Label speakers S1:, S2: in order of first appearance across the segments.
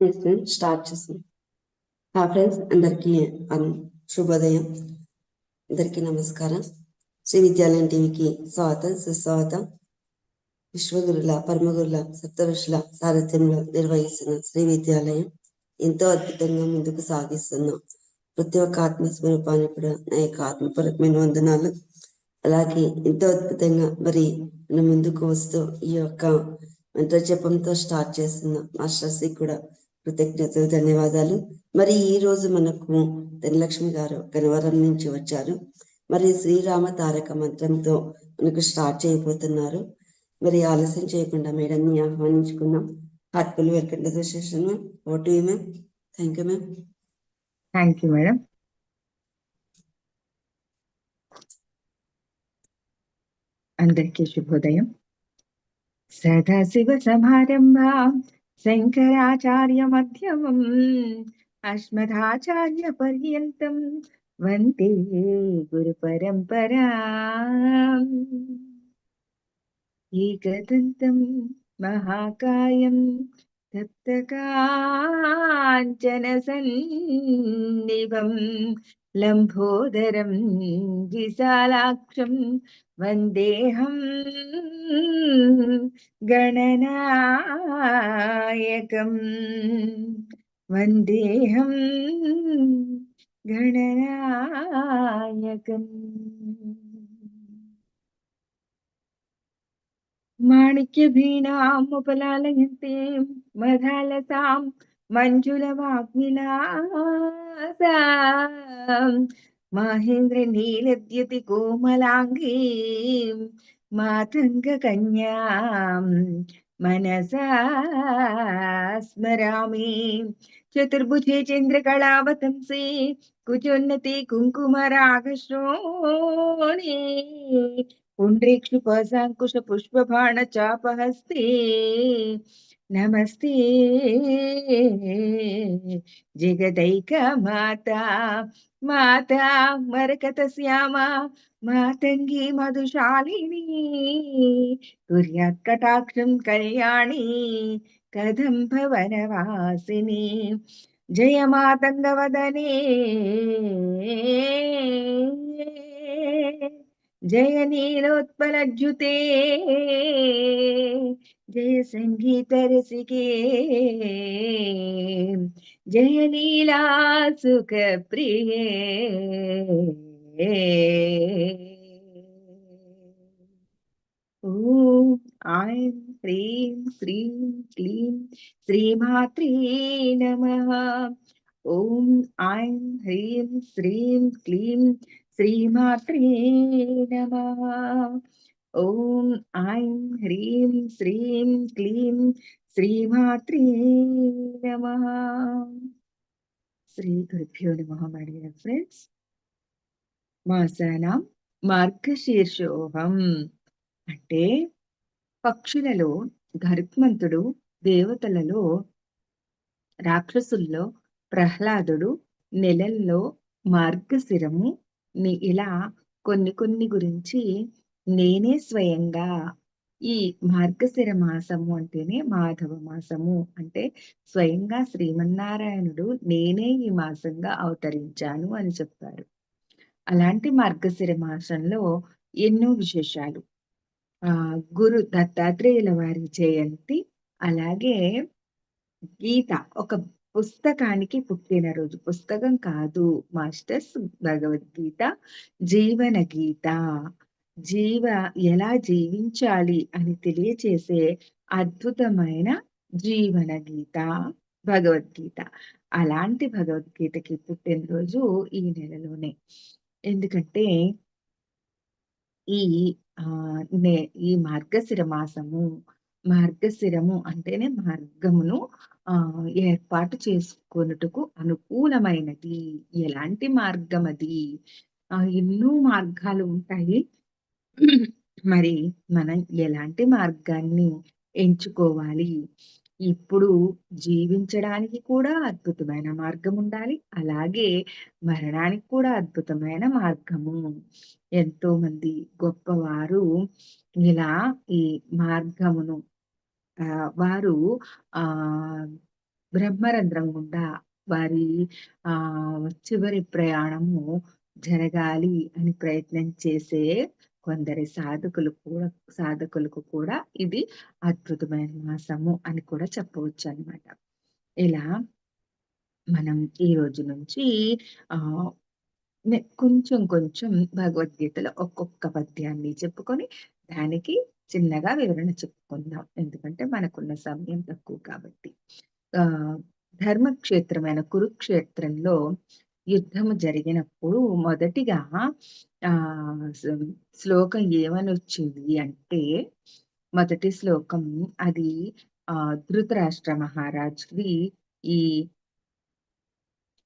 S1: Start చేసాం హా friends అందరికీ అన్- శుభోదయం. అందరికీ నమస్కారం. శ్రీ విద్యాలయం టీవీకి స్వాగతం సుస్వాగతం. విశ్వగురుల పరమగురుల సప్తఋషుల సారథ్యంలో నిర్వహిస్తున్న శ్రీ విద్యాలయం ఎంతో అద్భుతంగా ముందుకు సాగిస్తున్నాం ప్రతి ఒక్క ఆత్మ స్వరూపాన్ని కూడా నా యొక్క ఆత్మపరమైన వందనాలు. అలాగే ఎంతో అద్భుతంగా మరి ముందుకు వస్తూ ఈ యొక్క మంత్ర జపంతో స్టార్ట్ చేస్తున్న మాస్టర్స్ కూడా కృతజ్ఞతలు ధన్యవాదాలు. మరి ఈ రోజు మనకు ధనలక్ష్మి గారు గనవరం నుంచి వచ్చారు. మరి శ్రీరామ తారక మంత్రంతో మనకు స్టార్ట్ చేయబోతున్నారు. మరి ఆలస్యం చేయకుండా మేడంని ఆహ్వానించుకున్నాం heartful welcome to session vote ma'am. Thank you ma'am.
S2: Thank you madam. అందరికీ శుభోదయం. సదాశివ సమారంభ. శంకరాచార్య మధ్యమం అస్మదాచార్య పర్యంతం వందే గురు పరంపరా ఏకదంతం మహాకాయం తప్తకాంచన సన్నిభం. लम्भोदरं विशालाक्षं वन्देहम् गणनायकम्। वन्देहम् गणनायकम्। माणक्यभीणामुपलालयन्तीं मधालताम् മഞ്ജുലവാഗ്വിലാസ മഹേന്ദ്രനീലദ്യതി കോമലാംഗീം മാതംഗകന്യാം മനസാ സ്മരാമി ചതുർഭുജേ ചന്ദ്രകളാവതംസി കുചോന്നതി കുങ്കുമരാഗശ്രോണി പുണ്ഡ്രീക്ഷുപസാങ്കുശ പുഷ്പഭാണ ചാപഹസ്തി नमस्ते। जगदैक माता मरकत श्याम मातंगी मधुशालिनी कुर्यात् कटाक्षं कल्याणी कदम भवनवासिनी जय मातंगवदने। जय नीलोत्पलद्युते जय सङ्गीतरसिके जय लीला सुखप्रिये ॐ ऐं ह्रीं श्रीं क्लीं श्रीमात्रे नमः। ॐ ऐं ह्रीं श्रीं क्लीं శ్రీమాత్రే నమ ఓం ఐం హ్రీం శ్రీం క్లీం శ్రీమాత్రే నమ. శ్రీ గురుభ్యో నమ మై డియర్ ఫ్రెండ్స్. మాసానాం మార్గశీర్షోహం. అంటే పక్షులలో గరుత్మంతుడు దేవతలలో రాక్షసుల్లో ప్రహ్లాదుడు నెలల్లో మార్గశిరము ఇలా కొన్ని కొన్ని గురించి నేనే స్వయంగా ఈ మార్గశిర మాసము అంటేనే మాధవ మాసము. అంటే స్వయంగా శ్రీమన్నారాయణుడు నేనే ఈ మాసంగా అవతరించాను అని చెప్పారు. అలాంటి మార్గశిర మాసంలో ఎన్నో విశేషాలు. ఆ గురు దత్తాత్రేయుల వారి జయంతి అలాగే గీత ఒక పుస్తకానికి పుట్టినరోజు పుస్తకం కాదు మాస్టర్స్ భగవద్గీత జీవన గీత. జీవ ఎలా జీవించాలి అని తెలియచేసే అద్భుతమైన జీవన గీత భగవద్గీత. అలాంటి భగవద్గీతకి పుట్టినరోజు ఈ నెలలోనే. ఎందుకంటే ఈ ఆ నే ఈ మార్గశిర మాసము మార్గశిరము అంటేనే మార్గమును ఆ ఏర్పాటు చేసుకొనుటకు అనుకూలమైనది. ఎలాంటి మార్గం అది ఆ ఎన్నో మార్గాలు ఉంటాయి. మరి మనం ఎలాంటి మార్గాన్ని ఎంచుకోవాలి? ఇప్పుడు జీవించడానికి కూడా అద్భుతమైన మార్గం ఉండాలి. అలాగే మరణానికి కూడా అద్భుతమైన మార్గము. ఎంతో మంది గొప్పవారు ఇలా ఈ మార్గమును వారు ఆ బ్రహ్మరంధ్రం గుండా వారి ఆ చివరి ప్రయాణము జరగాలి అని ప్రయత్నం చేసే కొందరి సాధకులు కూడా సాధకులకు కూడా ఇది అద్భుతమైన మాసము అని కూడా చెప్పవచ్చు అన్నమాట. ఇలా మనం ఈ రోజు నుంచి ఆ కొంచెం కొంచెం భగవద్గీతలో ఒక్కొక్క పద్యాన్ని చెప్పుకొని దానికి చిన్నగా వివరణ చెప్పుకుందాం. ఎందుకంటే మనకున్న సమయం తక్కువ కాబట్టి. ఆ ధర్మక్షేత్రమైన కురుక్షేత్రంలో యుద్ధము జరిగినప్పుడు మొదటిగా ఆ శ్లోకం ఏమని వచ్చింది అంటే మొదటి శ్లోకం అది ఆ ధృతరాష్ట్ర మహారాజుది ఈ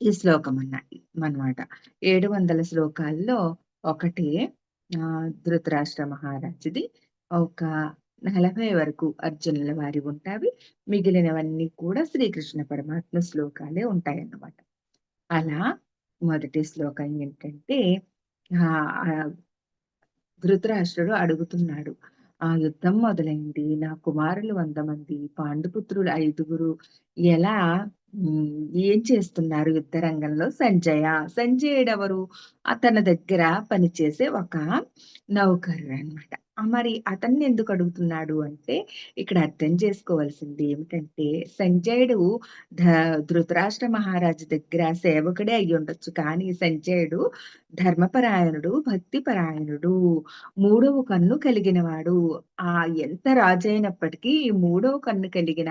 S2: ఈ శ్లోకం అన్నది అన్నమాట. ఏడు వందల శ్లోకాల్లో ఒకటే ఆ ధృతరాష్ట్ర మహారాజుది. ఒక నలభై వరకు అర్జునుల వారి ఉంటాయి మిగిలినవన్నీ కూడా శ్రీకృష్ణ పరమాత్మ శ్లోకాలే ఉంటాయన్నమాట. అలా మొదటి శ్లోకం ఏంటంటే ఆ ధృతరాష్ట్రుడు అడుగుతున్నాడు ఆ యుద్ధం మొదలైంది. నా కుమారులు వంద మంది పాండుపుత్రులు ఐదుగురు. ఎలా ఏం చేస్తున్నారు యుద్ధ రంగంలో? సంజయ సంజయుడెవరు? అతని దగ్గర పనిచేసే ఒక నౌకరు అన్నమాట మరి అతన్ని ఎందుకు అడుగుతున్నాడు? అంటే ఇక్కడ అర్థం చేసుకోవాల్సింది ఏమిటంటే సంజయుడు ధృతరాష్ట్ర మహారాజు దగ్గర సేవకుడే అయి ఉండొచ్చు. కానీ సంజయుడు ధర్మపరాయణుడు భక్తిపరాయణుడు మూడవ కన్ను కలిగినవాడు. ఆ ఎంత రాజైనప్పటికీ ఈ మూడవ కన్ను కలిగిన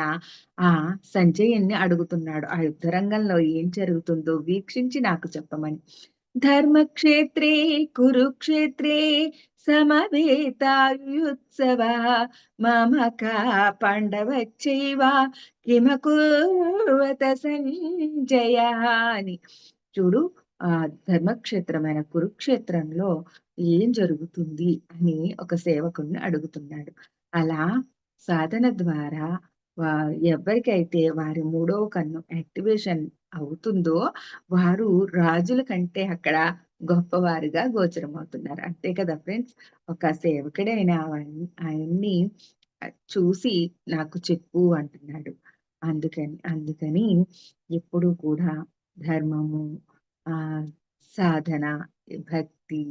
S2: ఆ సంజయుణ్ణి అడుగుతున్నాడు. ఆ యుద్ధ రంగంలో ఏం జరుగుతుందో వీక్షించి నాకు చెప్పమని. ధర్మక్షేత్రే కురుక్షేత్రే సమవేతాయుత్సవ. మమక పాండవచ్చైవ కిమకుర్వత సంజయ అని చూడు ఆ ధర్మక్షేత్రమైన కురుక్షేత్రంలో ఏం జరుగుతుంది అని ఒక సేవకుడిని అడుగుతున్నాడు. అలా సాధన ద్వారా వా- ఎవరికైతే వారి మూడో కన్ను యాక్టివేషన్ అవుతుందో వారు రాజుల కంటే అక్కడ గొప్పవారుగా గోచరమవుతున్నారు. అంతే కదా ఫ్రెండ్స్? ఒక సేవకుడైన ఆయన్ని చూసి నాకు చెప్పు అంటున్నాడు. అందుకని అందుకని ఎప్పుడు కూడా ధర్మము ఆ సాధన భక్తి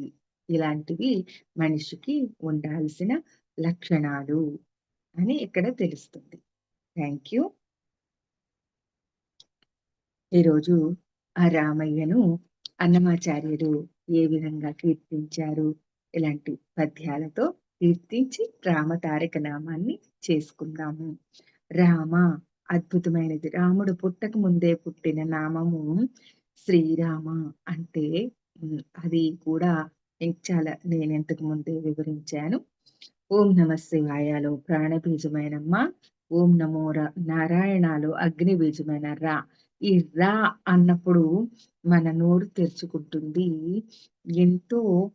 S2: ఇలాంటివి మనిషికి ఉండాల్సిన లక్షణాలు అని ఇక్కడ తెలుస్తుంది. Thank you. ఈరోజు ఆ రామయ్యను అన్నమాచార్యుడు ఏ విధంగా కీర్తించారు? ఇలాంటి పద్యాలతో కీర్తించి రామ తారక నామాన్ని చేసుకుందాము. రామ అద్భుతమైనది. రాముడు పుట్టక ముందే పుట్టిన నామము శ్రీరామ అంటే అది కూడా చాలా నేను ఇంతకు ముందే వివరించాను. ఓం నమ శివాయలో ప్రాణబీజమైనమ్మ ఓం నమో నారాయణాలు నారాయణలో అగ్ని బీజమైన రా. ఈ రా అన్నప్పుడు మన నోరు తెరుచుకుంటుంది. ఎంతో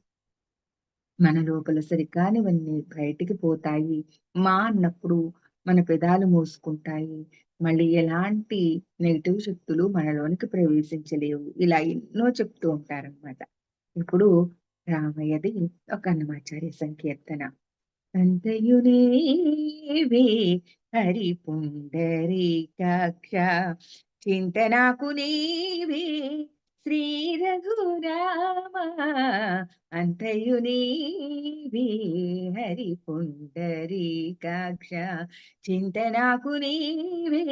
S2: మన లోపల సరికానివన్నీ బయటికి పోతాయి. మా అన్నప్పుడు మన పెదాలు మూసుకుంటాయి. మళ్ళీ ఎలాంటి నెగిటివ్ శక్తులు మనలోనికి ప్రవేశించలేవు. ఇలా ఎన్నో చెప్తూ ఉంటారన్నమాట. ఇప్పుడు రామయ్యది ఒక అన్నమాచార్య సంకీర్తన. అంతయునేవే హరి పుండరీకాక్ష చింత నాకు నీవే శ్రీ రఘురామ అంతయు నీవే హరి పుండరీకాక్ష చింత నాకు నీవే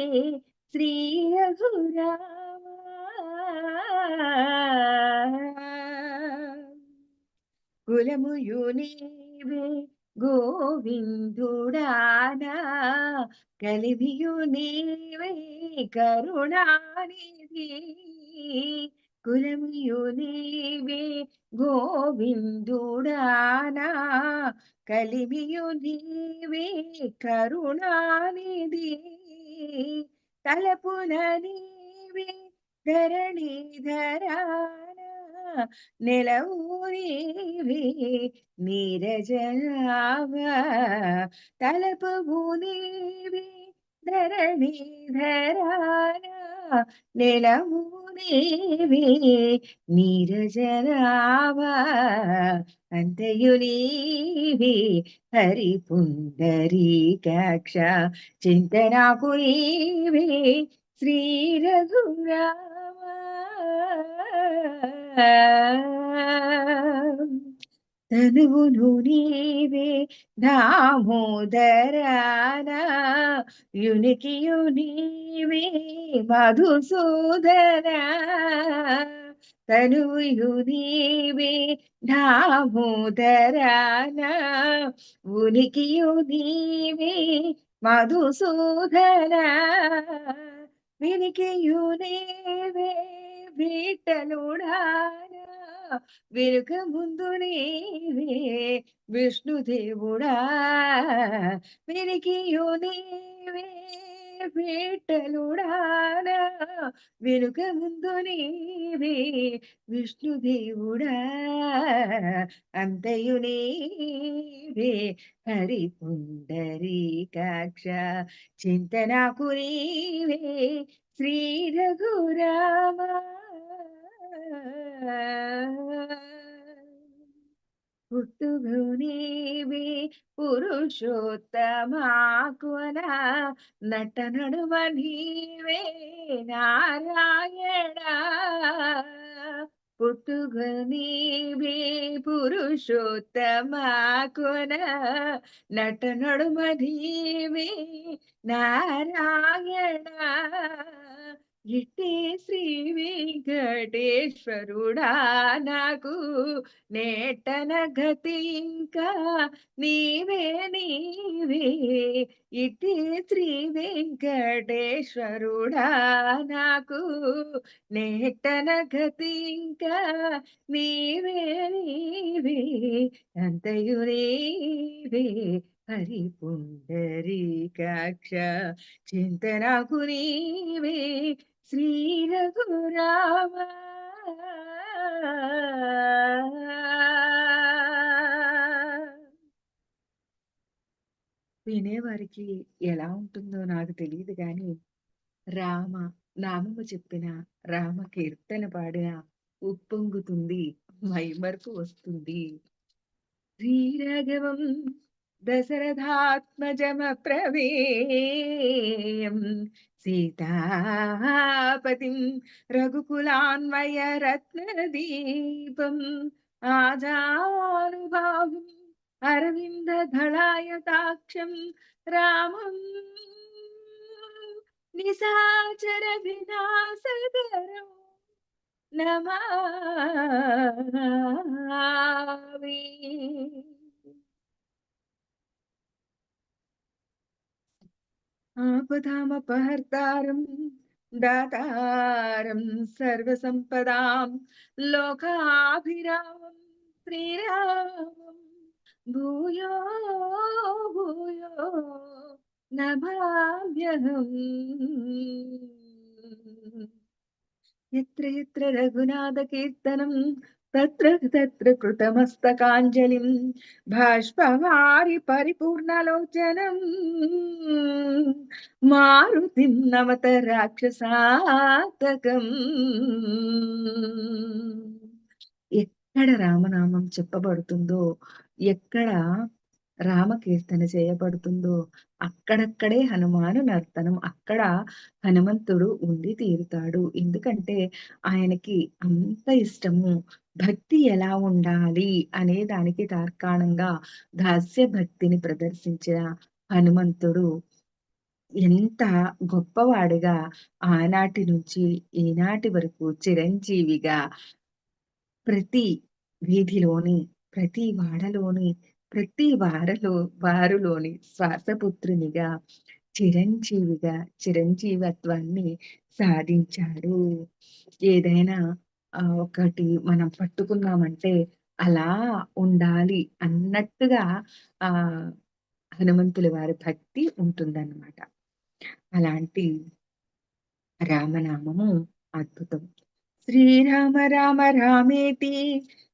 S2: శ్రీ రఘురామ కులముయు నీవే గోవిందుడానా కలిదియు నీవే కరుణానిధి. కులమియు నీవే గోవిందుడానా కలిమియు నీవే కరుణానిధి. తలపున నీవే ధరణి ధరణిధరానా నెలవూరివి నీరజావ తలపు నీవి ధరణి ధరాన నెలవూరివి నీరజరావ అంతయు నీవి హరి పుండరీకాక్ష చింతనాకు నీవి శ్రీ రఘురా తనువును నీవే దామోదరాన యునికియు నీవే మధుసూదన తనువు నీవే దామోదరాన ఉనికియు నీవే మధుసూదన వినికియు నీవే విఠలుడానా వెనుక ముందు నీవే విష్ణుదేవుడా వెనికియు నీవే విఠలుడానా వెనుక ముందు నీవే విష్ణుదేవుడా అంతయు నీవే హరి పుండరీకాక్ష చింతనాకు నీవే శ్రీ రఘురామా. పుట్టుగు నీవే పురుషోత్తమాకున నట నడుమ నీవే నారాయణ. పుట్టుగు నీవే పురుషోత్తమాకున నట నడుమ నారాయణ. ఇట్టే శ్రీ వెంకటేశ్వరుడా నాకు నేటన గతి ఇంకా నీవే నీవే. ఇట్టే శ్రీ వెంకటేశ్వరుడా నాకు నేటన గతి ఇంకా నీవే నీవే. అంతయు నీవే హరి పుండరీకాక్ష చింతనకు నీవే శ్రీ రఘురామ వినేవారికి ఎలా ఉంటుందో నాకు తెలియదు కానీ రామ నామము చెప్పిన రామ కీర్తన పాడిన ఉప్పొంగుతుంది మైమరపు వస్తుంది. శ్రీరాఘవం దశరథాత్మజమప్రవేయం సీతాపతిం రఘుకులాన్వయ రత్నదీపం ఆజానుభావం అరవిందధళాయతాక్షం రామం నిశాచర ആപദാമപഹർത്താരം ദാതാരം സർവസമ്പദാം ലോകാഭിരാമം ശ്രീരാമം. ഭൂയോ ഭൂയോ നഭാവ്യഹം എത്ര എത്ര രഘുനാഥ കീർത്തനം తత్ర తత్ర కృతమస్తకాంజలిం భాష్పవారి పరిపూర్ణలోచనం. మారుతిం నమత రాక్షసాతకం. ఎక్కడ రామనామం చెప్పబడుతుందో ఎక్కడ రామకీర్తన చేయబడుతుందో అక్కడక్కడే హనుమాను నర్తనం అక్కడ హనుమంతుడు ఉండి తీరుతాడు. ఎందుకంటే ఆయనకి అంత ఇష్టము. భక్తి ఎలా ఉండాలి అనే దానికి తార్కాణంగా దాస్య భక్తిని ప్రదర్శించిన హనుమంతుడు ఎంత గొప్పవాడుగా ఆనాటి నుంచి ఈనాటి వరకు చిరంజీవిగా ప్రతి వీధిలోని ప్రతి వాడలోని ప్రతి వారలో వారులోని శ్వాసపుత్రునిగా చిరంజీవిగా చిరంజీవత్వాన్ని సాధించాడు. ఏదైనా ఒకటి మనం పట్టుకున్నామంటే అలా ఉండాలి అన్నట్టుగా ఆ హనుమంతుల వారి భక్తి ఉంటుందన్నమాట. అలాంటి రామనామము అద్భుతం. శ్రీరామ రామ రామేతి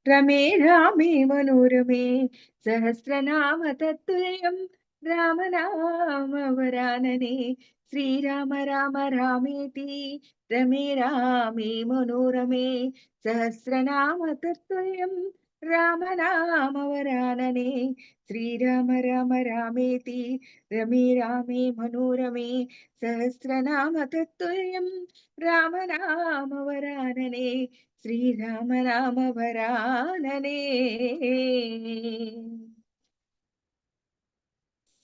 S2: రమే రామే మనోరమే సహస్రనామ తత్తులయం రామనామ వరాననే శ్రీరామ రామ రామేతి రమే రామే మనోరమే సహస్రనామ తత్వయం తత్తుల్యం రామనామవరాననే శ్రీరామ రామ రామేతి రమే రామే మనోరమే సహస్రనామ తత్వయం తత్తుల్యం రామనామవరాననే శ్రీరామ రామ వరాననే.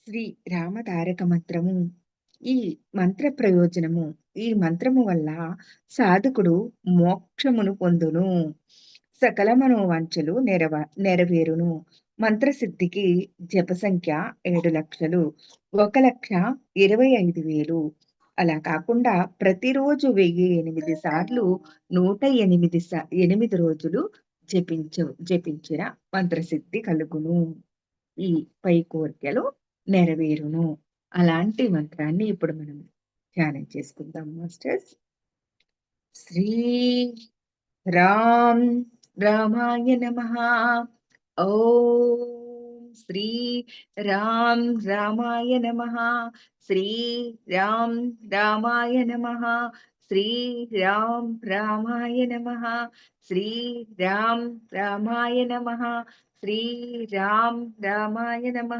S2: శ్రీ రామ తారక మంత్రము. ఈ మంత్ర ప్రయోజనము ఈ మంత్రము వల్ల సాధకుడు మోక్షమును పొందును. సకల మనోవాంఛలు నెరవ నెరవేరును. మంత్రసిద్ధికి జప సంఖ్య ఏడు లక్షలు ఒక లక్ష ఇరవై ఐదు వేలు. అలా కాకుండా ప్రతిరోజు వెయ్యి ఎనిమిది సార్లు నూట ఎనిమిది సా ఎనిమిది రోజులు జపించు జపించిన మంత్రసిద్ధి కలుగును. ఈ పై కోరికలు నెరవేరును. అలాంటి మంత్రాన్ని ఇప్పుడు మనం ధ్యానం చేసుకుందాం మాస్టర్స్. శ్రీ రామ్ రామాయ నమ. ఓ శ్రీ రామ్ రామాయ నమ. శ్రీ రామ్ రామాయ నమ. శ్రీ రామ్ రామాయ నమ. శ్రీ రామ్ రామాయ నమ. శ్రీ రామ్ రామాయ నమ.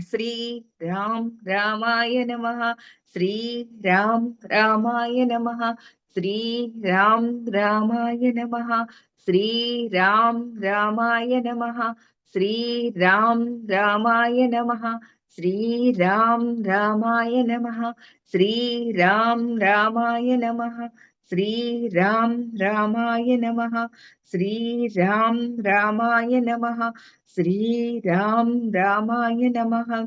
S2: श्री राम रामाय नमः। श्री राम रामाय नमः। श्री राम रामाय नमः। श्री राम रामाय नमः। श्री राम रामाय नमः। श्री राम रामाय नमः। श्री राम रामाय नमः। श्री राम रामाय नमः। श्री राम रामाय नमः। श्री राम रामाय नमः।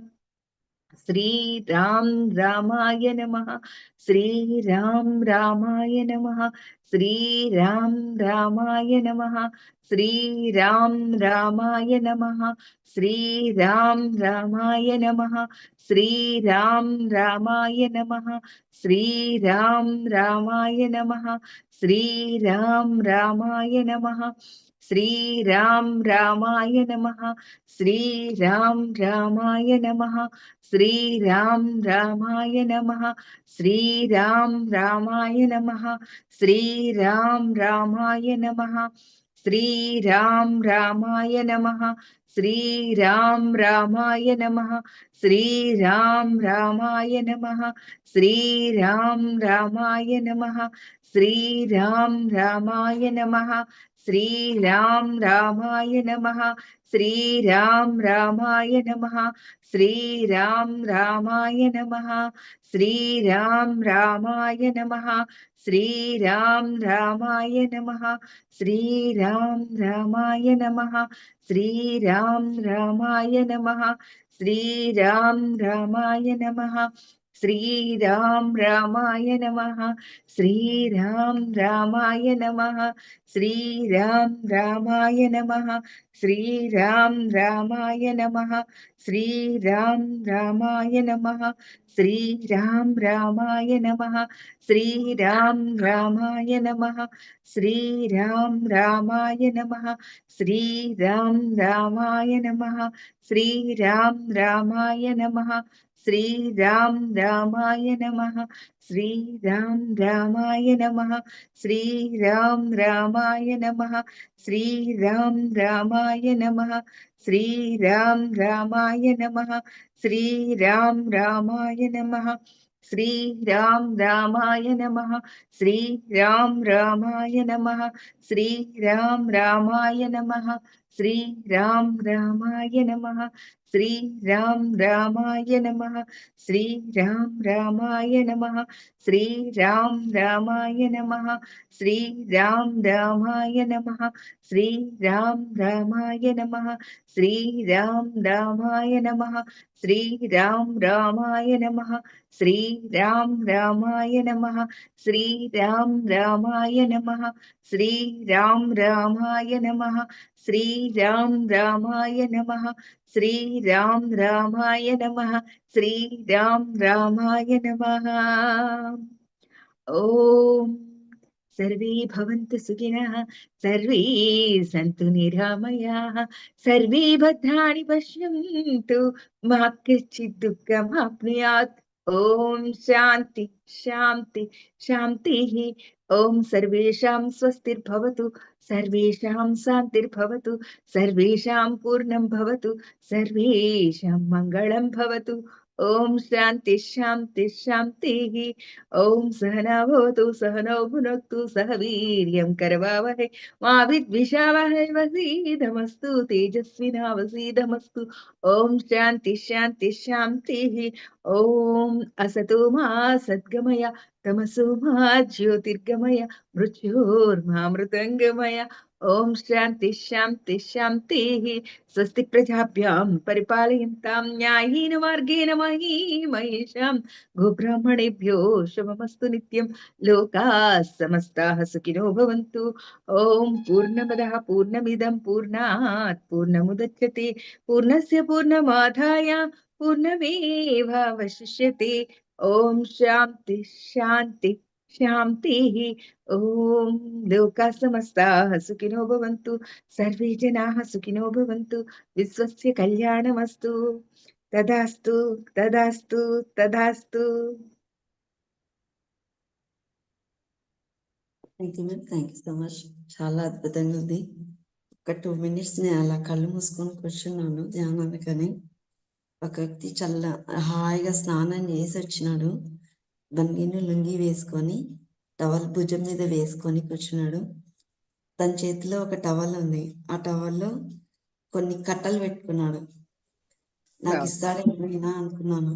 S2: రామ్ రామాయ నమ. శ్రీ రామ్ రామాయ నమ. శ్రీ రామ్ రామాయ నమ. శ్రీ రామ్ రామాయ నమ. శ్రీ రామ్ రామాయ నమ. శ్రీ రామ్ రామాయ నమ. శ్రీ రామ్ రామాయ నమ. శ్రీ రామ్ రామాయ నమ. శ్రీ రామ్ రామాయ నమ శ్రీ రామ్ రామాయ నమ శ్రీ రామ్ రామాయ నమ శ్రీ రామ్ రామాయ నమ శ్రీ రామ్ రామాయ నమ శ్రీ రామ్ రామాయ నమ శ్రీ రామ్ రామాయ నమ శ్రీ రామ్ శ్రీరామ్ రామాయ నమ. శ్రీరామ్ రామాయ నమ. శ్రీరామ్ రామాయ నమ. శ్రీరామ్ రామాయ నమ. శ్రీరామ్ రామాయ నమ. శ్రీరామ్ రామాయ నమ. శ్రీరామ్ రామాయ నమ. శ్రీరామ్ రామాయ నమ. శ్రీ రామ్ రామాయ నమ శ్రీ రామ్ రామాయ నమ శ్రీ రామ్ రామాయ నమ శ్రీ రామ్ రామాయ నమ శ్రీ రామ్ రామాయ నమ శ్రీ రామ్ రామాయ నమ శ్రీ రామ్ రామాయ నమ శ్రీ రామ్ श्री राम रामाय नमः श्री राम रामाय नमः श्री राम रामाय नमः श्री राम रामाय नमः श्री राम रामाय नमः श्री राम रामाय नमः श्री राम रामाय नमः श्री राम रामाय नमः श्री राम रामाय नमः श्री राम रामाय नमः శ్రీ రామ్ రామాయ నమ శ్రీ రామ్ రామాయ నమ శ్రీ రామ్ రామాయ నమ శ్రీ రామ్ రామాయ నమ శ్రీ రామ్ రామాయ నమ శ్రీ రామ్ రామాయ నమ శ్రీ రామ్ రామాయ నమ శ్రీ రామ్ రామాయ నమ శ్రీ రామ్ రామాయ నమ శ్రీ రామ్ రామాయ నమ శ్రీ రామ్ రామాయ నమ श्री राम रामाय नमः। श्रीराम रामाय नमः। ॐ सर्वे भवन्तु सुखिनः। सर्वे सन्तु निरामयाः। सर्वे भद्राणि पश्यन्तु। मा कश्चित् शांति शांति शांति शान्ति, शान्तिः ॐ सर्वेषां स्वस्तिर्भवतु। సర్వేషాం శాంతిర్భవతు సర్వేషాం పూర్ణం భవతు సర్వేషాం మంగళం భవతు ఓం శాంతి శాంతి శాంతి ఓం సహనా భవతు సహనౌ భునక్తు సహ వీర్యం కరవావహై మా విద్విషావహై వసీదమస్తు తేజస్వినావసీదమస్తు ఓం శాంతి శాంతి శాంతి ఓం అసతో మా సద్గమయ తమసు మా జ్యోతిర్గమయ మృత్యోర్మామృతంగమయ ఓం ॐ शांति शांति शान्तिः स्वस्ति प्रजाभ्याम परिपालयन्तां न्यायेन मार्गेण महीमयेषां गोब्राह्मणेभ्यो शुभमस्तु नित्यम लोका समस्ता सुखिनो भवन्तु। ओम पूर्णमदः पूर्णमिदं पूर्णात् पूर्णमुदच्यते पूर्णस्य पूर्णमाधाय पूर्णमेवावशिष्यते। ओम शांति शांति శాంతి ఓం లోకా సమస్త సుఖినో భవంతు సర్వే జనా సుఖినో భవంతు విశ్వస్య కళ్యాణమస్తు తదాస్తు తదాస్తు తదాస్తు
S1: thank you ma'am thank you so much చాలా అద్భుతంగా ఉంది. ఒక టూ మినిట్స్ నేను అలా కళ్ళు మూసుకొని కూర్చున్నాను ధ్యానానికని ఒక వ్యక్తి చల్ల హాయిగా స్నానం చేసి వచ్చినాడు. బంగిని లుంగి వేసుకొని టవల్ భుజం మీద వేసుకొని కూర్చున్నాడు. తన చేతిలో ఒక టవల్ ఉంది. ఆ టవల్లో కొన్ని కట్టలు పెట్టుకున్నాడు. నాకు. ఇస్తాడేమైనా అనుకున్నాను.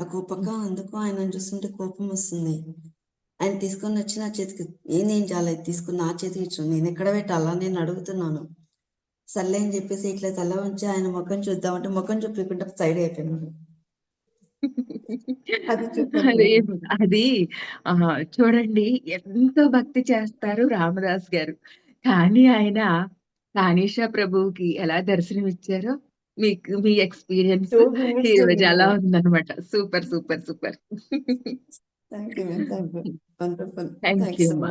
S1: ఆ కోపక అందుకు ఆయన చూస్తుంటే కోపం వస్తుంది. ఆయన తీసుకొని వచ్చి నా చేతికి నేనేం చేయాలి? తీసుకుని నా చేతికి ఇచ్చు నేను ఎక్కడ పెట్టాలా? నేను అడుగుతున్నాను. సర్లే అని చెప్పేసి ఇట్లా తల ఉంచి ఆయన ముఖం చూద్దామంటే ముఖం చూపించకుండా సైడ్ అయిపోయినాడు. అది చెప్పండి.
S2: అదే చూడండి ఎంతో భక్తి చేస్తారు రామదాస్ గారు. కానీ ఆయన కానీషా ప్రభువుకి ఎలా దర్శనం ఇచ్చారో మీకు మీ ఎక్స్పీరియన్స్
S1: Two minutes
S2: ఈ రోజు అలా
S1: జరిగింది.
S2: ఉందన్నమాట. Super super super.
S1: Thank you thank you wonderful
S2: thank
S1: thanks
S2: you
S1: so
S2: మా